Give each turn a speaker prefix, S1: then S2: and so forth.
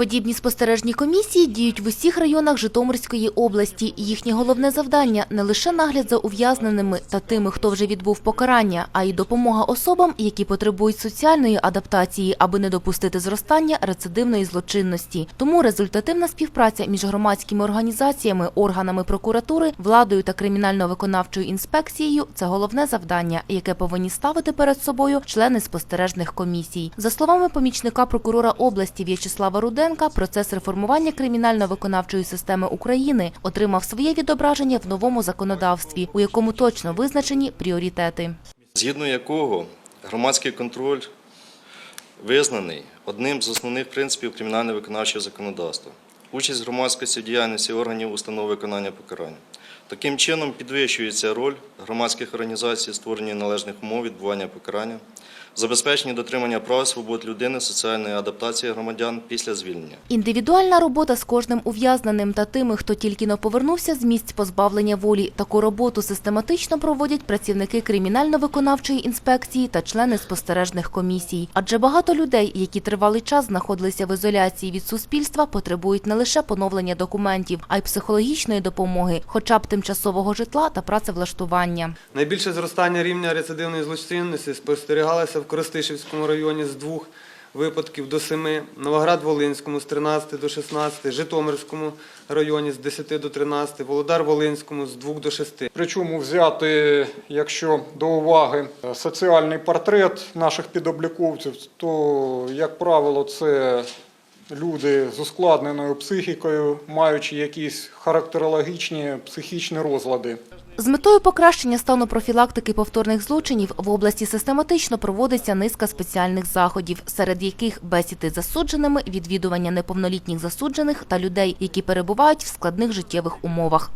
S1: Подібні спостережні комісії діють в усіх районах Житомирської області. Їхнє головне завдання не лише нагляд за ув'язненими та тими, хто вже відбув покарання, а й допомога особам, які потребують соціальної адаптації, аби не допустити зростання рецидивної злочинності. Тому результативна співпраця між громадськими організаціями, органами прокуратури, владою та кримінально-виконавчою інспекцією це головне завдання, яке повинні ставити перед собою члени спостережних комісій. За словами помічника прокурора області В'ячеслава Руденка, процес реформування кримінально-виконавчої системи України отримав своє відображення в новому законодавстві, у якому точно визначені пріоритети.
S2: згідно якого громадський контроль визнаний одним з основних принципів кримінально-виконавчого законодавства. Участь громадськості в діяльності органів установ виконання покарань. Таким чином підвищується роль громадських організацій, створення належних умов відбування покарання, забезпечення дотримання прав і свобод людини, соціальної адаптації громадян після звільнення.
S1: Індивідуальна робота з кожним ув'язненим та тими, хто тільки но повернувся з місць позбавлення волі. Таку роботу систематично проводять працівники кримінально-виконавчої інспекції та члени спостережних комісій. Адже багато людей, які тривалий час знаходилися в ізоляції від суспільства, потребують не лише поновлення документів, а й психологічної допомоги, хоча б тимчасового житла та працевлаштування.
S3: Найбільше зростання рівня рецидивної злочинності спостерігалося в Коростишівському районі з двох випадків до семи, Новоград-Волинському з 13 до 16, Житомирському районі з 10 до 13, Володар-Волинському з 2 до 6.
S4: Причому взяти, якщо до уваги е, соціальний портрет наших підобліковців, то, як правило, це люди з ускладненою психікою, маючи якісь характерологічні психічні розлади.
S1: З метою покращення стану профілактики повторних злочинів в області систематично проводиться низка спеціальних заходів, серед яких бесіди з засудженими, відвідування неповнолітніх засуджених та людей, які перебувають в складних життєвих умовах.